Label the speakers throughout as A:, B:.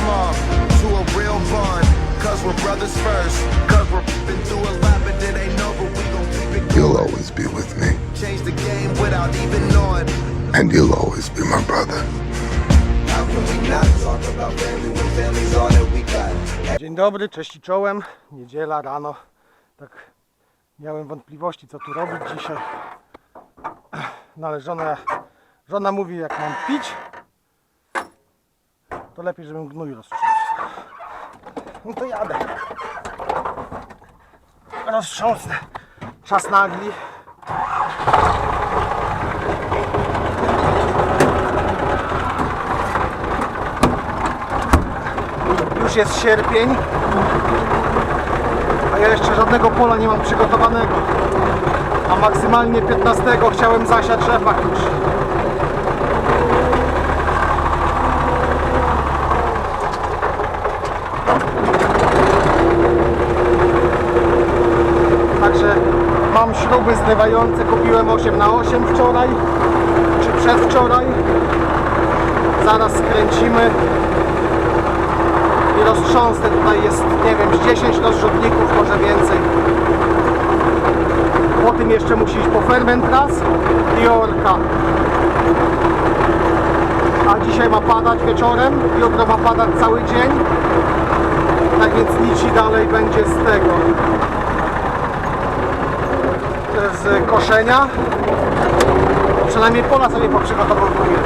A: small to a real bond. Cause we're brothers first. Cause we're been through a lot, but it ain't over. We gon' keep it
B: You'll always be with me,
A: Change the game without even knowing.
B: and you'll always be my brother.
A: How can we not talk about family when family's all that we got?
C: Dzień dobry, cześć i czołem. Niedziela rano. Tak miałem wątpliwości, co tu robić dzisiaj. No ale żona, żona mówi, jak mam pić, to lepiej, żebym gnój roztrząsł. No to jadę. Roztrząsnę. Czas nagli. Już jest sierpień, a ja jeszcze żadnego pola nie mam przygotowanego. A maksymalnie 15 chciałem zasiać rzepak już. Także mam śruby zrywające, kupiłem 8 na 8 wczoraj, czy przedwczoraj. Zaraz skręcimy i roztrząsnę. Tutaj jest, nie wiem, z 10 rozrzutników, może więcej. Po tym jeszcze musi iść po ferment raz i orka. A dzisiaj ma padać wieczorem, jutro ma padać cały dzień. Tak więc nic dalej będzie z tego. Z koszenia. Przynajmniej pola sobie poprzygotowuję.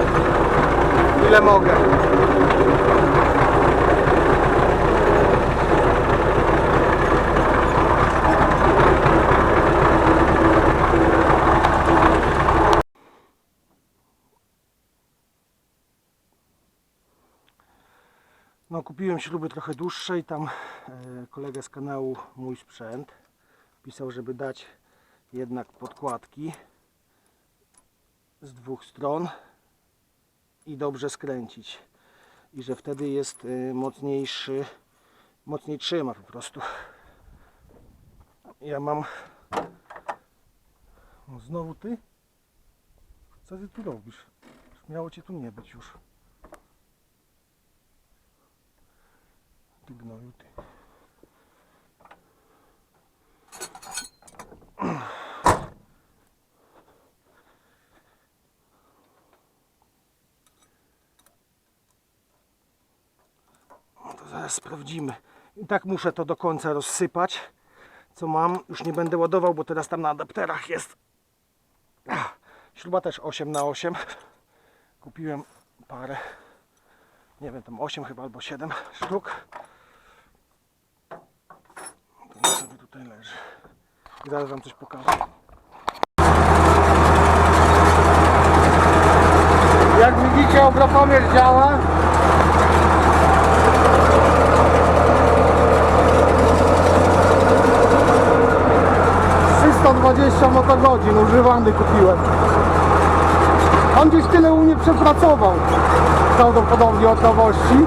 C: Ile mogę. No kupiłem śruby trochę dłuższe i tam e, kolega z kanału Mój Sprzęt pisał, żeby dać jednak podkładki z dwóch stron i dobrze skręcić. I że wtedy jest e, mocniejszy, mocniej trzyma po prostu. Ja mam... O, znowu ty? Co ty tu robisz? Miało cię tu nie być już. Ty gnoju, ty. Zaraz sprawdzimy. I tak muszę to do końca rozsypać, co mam. Już nie będę ładował, bo teraz tam na adapterach jest. Ach, Śruba też 8 na 8 Kupiłem parę. Nie wiem, tam 8 chyba albo 7 sztuk. To sobie tutaj leży. I zaraz wam coś pokażę. Jak widzicie obrotomierz działa. ...320 motogodzin używany kupiłem. On gdzieś tyle u mnie przepracował. Prawdopodobnie od nowości.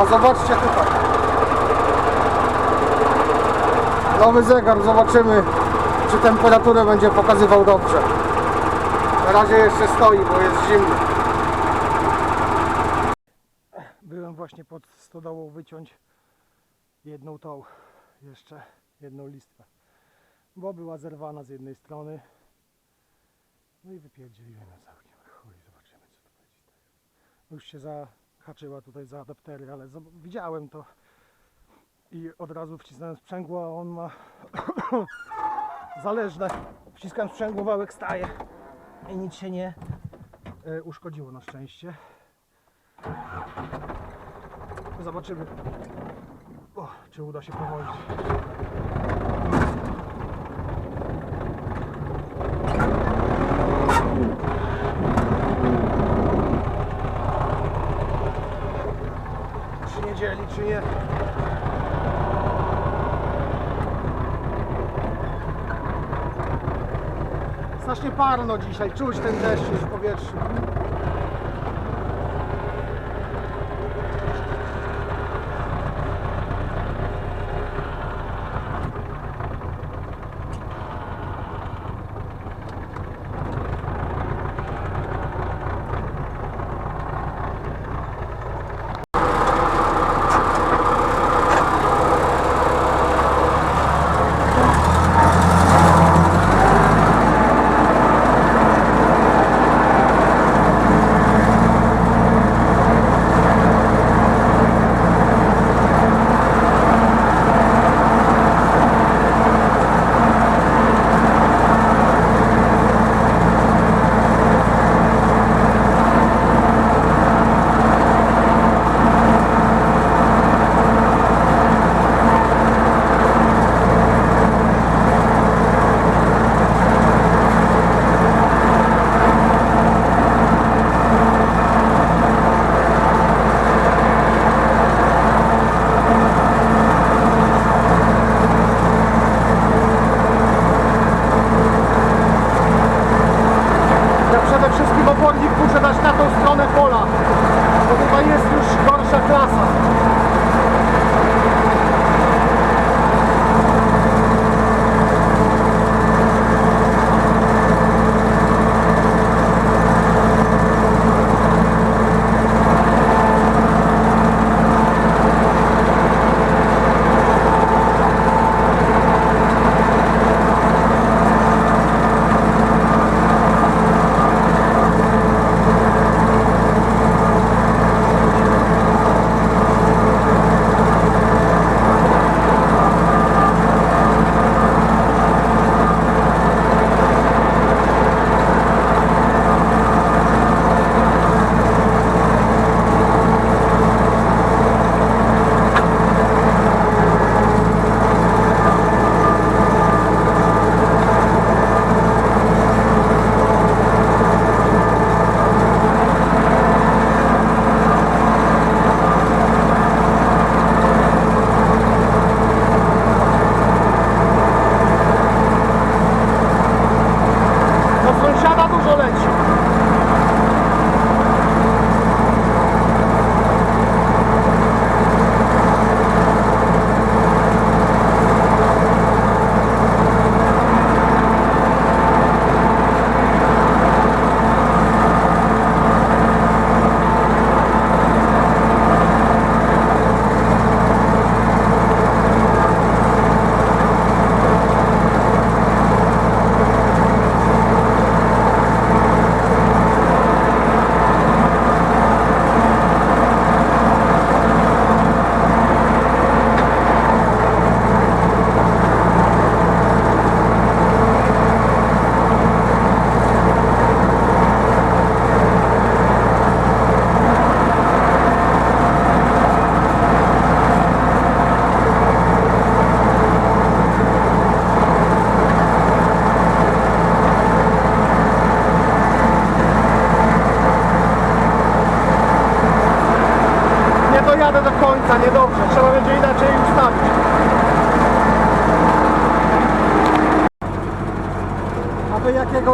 C: A zobaczcie tutaj. Nowy zegar, zobaczymy czy temperaturę będzie pokazywał dobrze. Na razie jeszcze stoi, bo jest zimno. Właśnie pod stodołą wyciąć jedną tą, jeszcze jedną listwę. Bo była zerwana z jednej strony. No i wypierdzieliłem ją całkiem. Chuj, zobaczymy co tu będzie tego. Już się zahaczyła tutaj za adaptery, ale widziałem to i od razu wcisnąłem sprzęgło, a on ma zależne. Wciskam sprzęgło, wałek staje i nic się nie e, uszkodziło na szczęście. Zobaczymy, o, czy uda się powolić. Czy nie dzieli, czy nie. Strasznie parno dzisiaj, czuć ten deszcz już w powietrzu.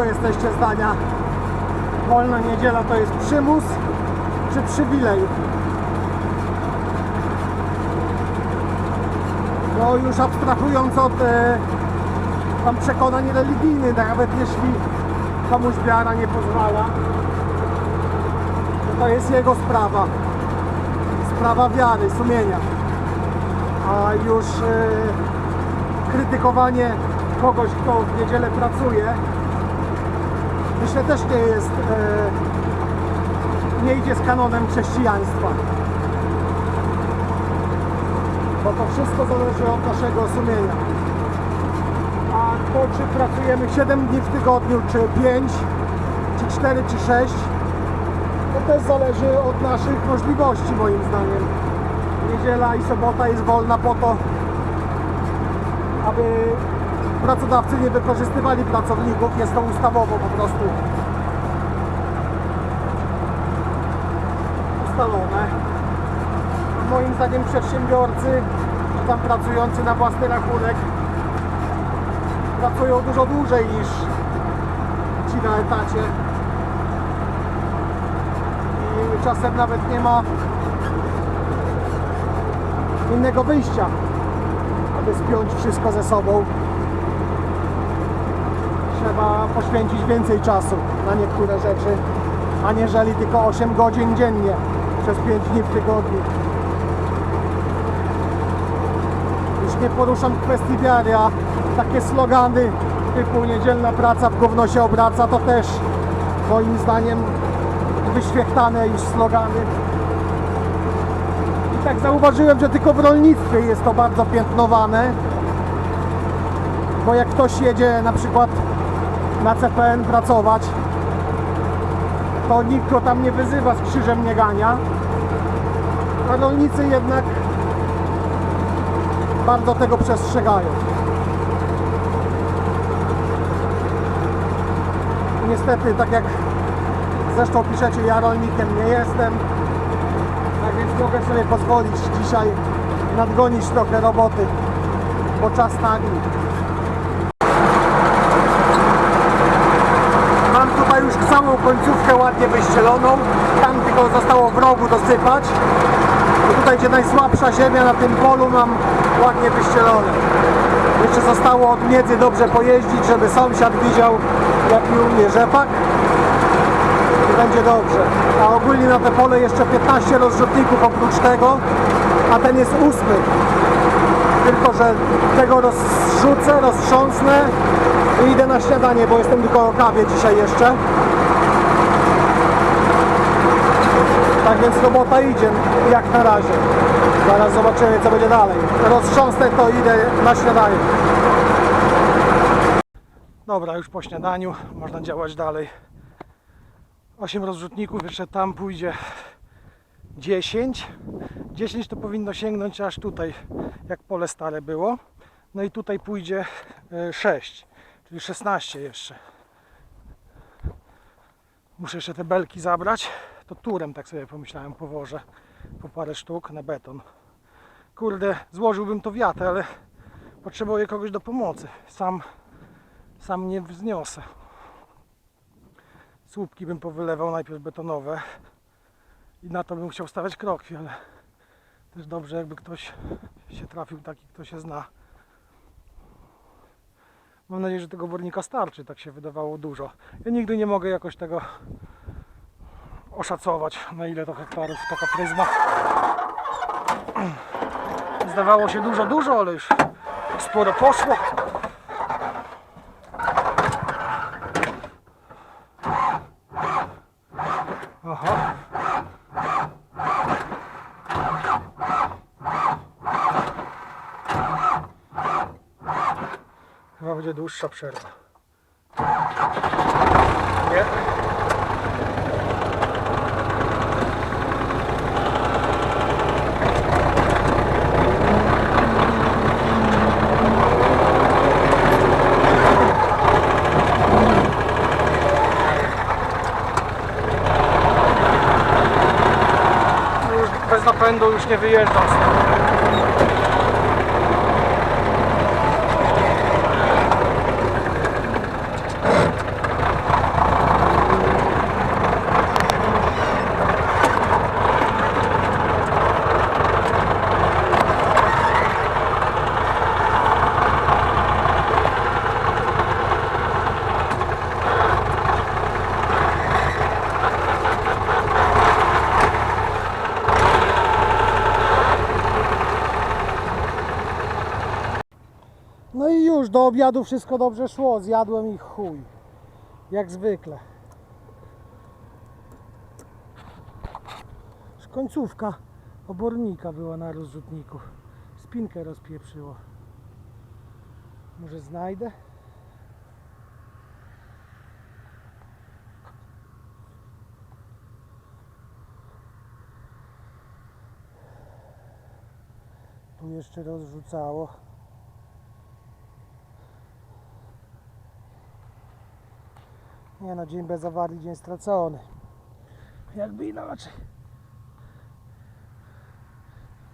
C: Jesteście zdania? Wolna niedziela to jest przymus czy przywilej? No już abstrahując od e, tam przekonań religijnych, nawet jeśli komuś wiara nie pozwala, to, to jest jego sprawa. Sprawa wiary, sumienia. A już e, krytykowanie kogoś, kto w niedzielę pracuje, myślę też nie jest, e, nie idzie z kanonem chrześcijaństwa. Bo to wszystko zależy od naszego sumienia. A to czy pracujemy 7 dni w tygodniu, czy 5, czy 4, czy 6, to też zależy od naszych możliwości moim zdaniem. Niedziela i sobota jest wolna po to, aby pracodawcy nie wykorzystywali pracowników, jest to ustawowo po prostu ustalone. Moim zdaniem przedsiębiorcy, czy tam pracujący na własny rachunek, pracują dużo dłużej niż ci na etacie. I czasem nawet nie ma innego wyjścia, aby spiąć wszystko ze sobą. Trzeba poświęcić więcej czasu na niektóre rzeczy, aniżeli tylko 8 godzin dziennie przez 5 dni w tygodniu. Już nie poruszam kwestii wiary, a takie slogany typu niedzielna praca w gówno się obraca to też moim zdaniem wyświechtane już slogany. I tak zauważyłem, że tylko w rolnictwie jest to bardzo piętnowane. Bo jak ktoś jedzie na przykład na CPN pracować, to nikt go tam nie wyzywa z krzyżem nie gania. A rolnicy jednak bardzo tego przestrzegają. Niestety, tak jak zresztą piszecie, ja rolnikiem nie jestem, tak więc mogę sobie pozwolić dzisiaj nadgonić trochę roboty, bo czas nagli. Mam tutaj już całą końcówkę ładnie wyścieloną, tam tylko zostało w rogu dosypać. I tutaj gdzie najsłabsza ziemia na tym polu mam ładnie wyścielone. Jeszcze zostało od miedzy dobrze pojeździć, żeby sąsiad widział jaki u mnie rzepak i będzie dobrze. A ogólnie na te pole jeszcze 15 rozrzutników oprócz tego, a ten jest ósmy. Tylko, że tego rozrzucę, roztrząsnę i idę na śniadanie, bo jestem tylko o kawie dzisiaj jeszcze. Tak więc robota idzie, jak na razie. Zaraz zobaczymy, co będzie dalej. Roztrząsnę to idę na śniadanie. Dobra, już po śniadaniu można działać dalej. 8 rozrzutników, jeszcze tam pójdzie 10. 10 to powinno sięgnąć aż tutaj, jak pole stare było. No i tutaj pójdzie e, 6, czyli 16 jeszcze. Muszę jeszcze te belki zabrać. To turem tak sobie pomyślałem powożę po parę sztuk na beton. Kurde, złożyłbym to wiatę, ale potrzebuję kogoś do pomocy. Sam, sam nie wzniosę. Słupki bym powylewał najpierw betonowe i na to bym chciał stawiać krokwi, ale też dobrze jakby ktoś się trafił taki, kto się zna. Mam nadzieję, że tego wornika starczy, tak się wydawało dużo. Ja nigdy nie mogę jakoś tego oszacować, na ile to hektarów taka pryzma. Zdawało się dużo, dużo, ale już sporo poszło. Aha. Chyba będzie dłuższa przerwa. Nie? No już bez napędu już nie wyjeżdżam stąd. już do obiadu wszystko dobrze szło, zjadłem ich chuj. Jak zwykle. Już Końcówka obornika była na rozrzutniku. Spinkę rozpieprzyło. Może znajdę? Tu jeszcze rozrzucało. Nie no, dzień bez awarii, dzień stracony. Jakby inaczej.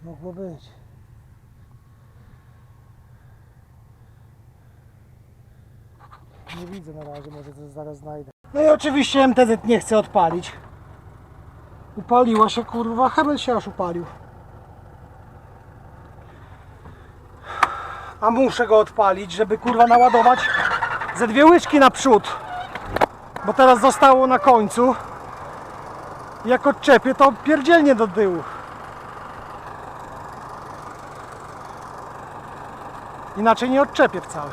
C: Mogło być. Nie widzę na razie, może coś zaraz znajdę. No i oczywiście MTZ nie chce odpalić. Upaliła się kurwa, Hebel się aż upalił. A muszę go odpalić, żeby kurwa naładować ze dwie łyżki naprzód. Bo teraz zostało na końcu. Jak odczepię, to pierdzielnie do tyłu. Inaczej nie odczepię wcale.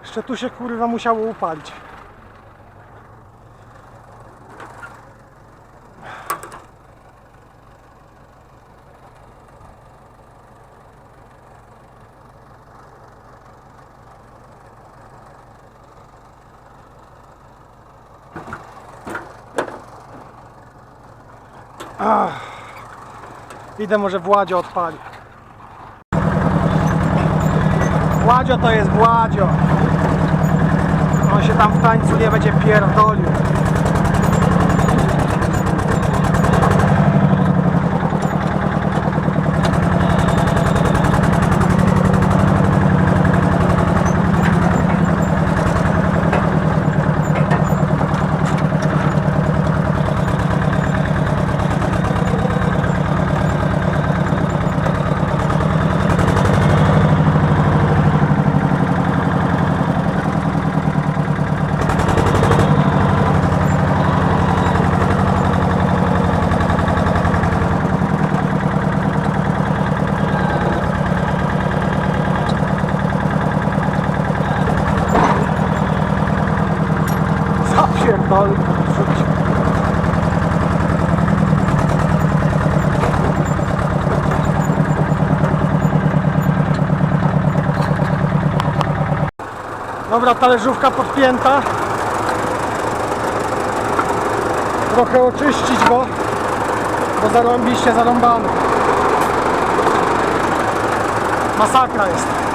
C: Jeszcze tu się kurwa musiało upalić. Idę może Władzio odpali. Władzio to jest Władzio. On się tam w tańcu nie będzie pierdolił. Zapierdolił. Rzuć. Dobra, talerzówka podpięta. Trochę oczyścić go, bo zarąbiście zarąbany. Masakra jest.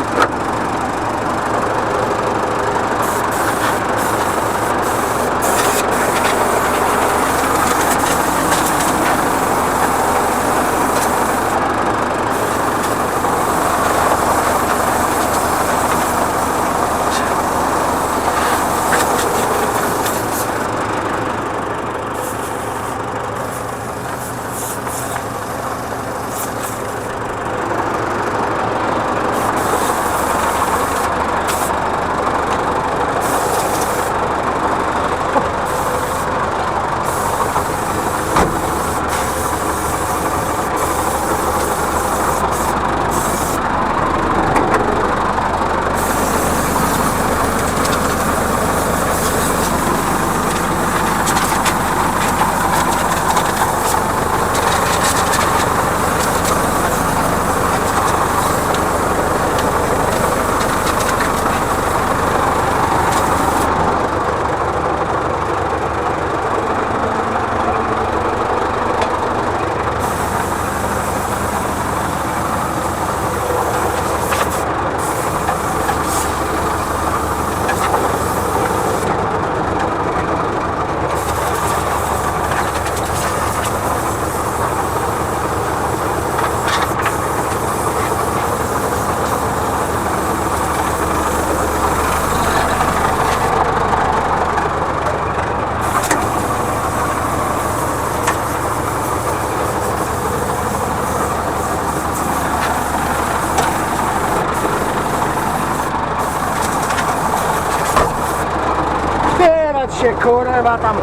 C: się kurwa tam.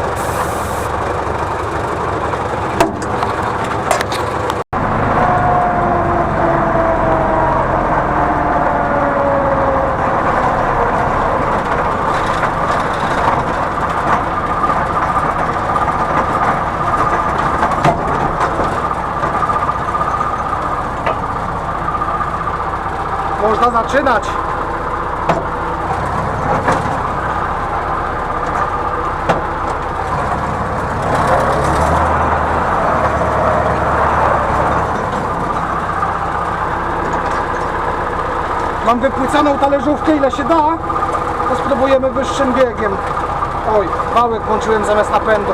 C: Można zaczynać. Mam wypłycaną talerzówkę ile się da, to spróbujemy wyższym biegiem. Oj, wałek włączyłem zamiast napędu.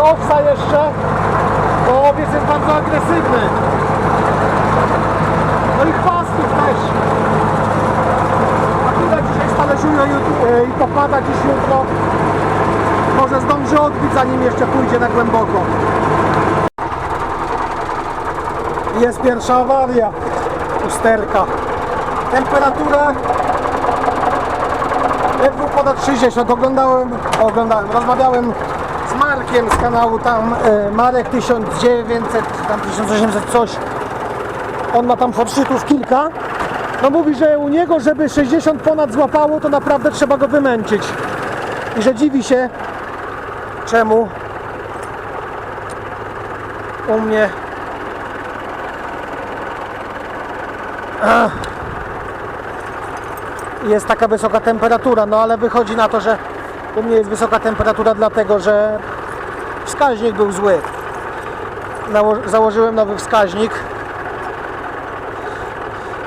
C: Samosieby owsa jeszcze, bo owiec jest bardzo agresywny. No i chwastów też. Akurat dzisiaj stalerzują jut- e, i popada dziś jutro. Może zdąży odbić zanim jeszcze pójdzie na głęboko. Jest pierwsza awaria. Usterka. Temperatura ponad 60. Oglądałem, oglądałem, rozmawiałem z Markiem z kanału tam e, Marek 1900, tam 1800 coś. On ma tam fotszytów kilka. No mówi, że u niego, żeby 60 ponad złapało, to naprawdę trzeba go wymęczyć. I że dziwi się, czemu u mnie jest taka wysoka temperatura, no ale wychodzi na to, że u mnie jest wysoka temperatura dlatego, że wskaźnik był zły. Założyłem nowy wskaźnik.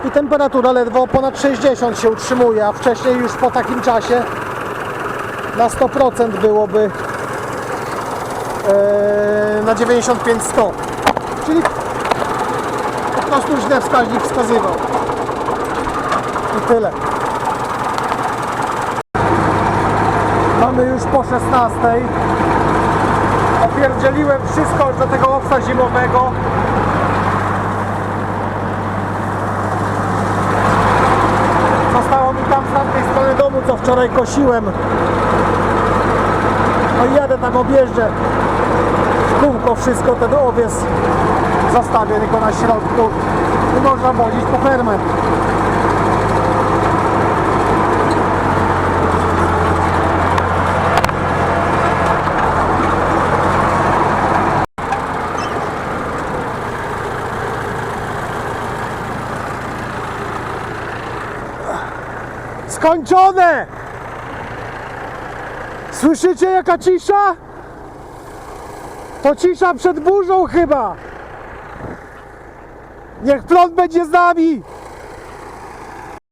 C: I temperatura ledwo ponad 60 się utrzymuje, a wcześniej już po takim czasie na 100% byłoby e, na 95-100 czyli po prostu źle wskaźnik wskazywał. I tyle Mamy już po 16. Opierdzieliłem wszystko do tego owsa zimowego. Zostało mi tam z tamtej strony domu, co wczoraj kosiłem. No i jadę tam objeżdżę w kółko wszystko, ten owiec zostawię tylko na środku i można wozić po fermę. Skończone! Słyszycie jaka cisza? To cisza przed burzą chyba. Niech plon będzie z nami.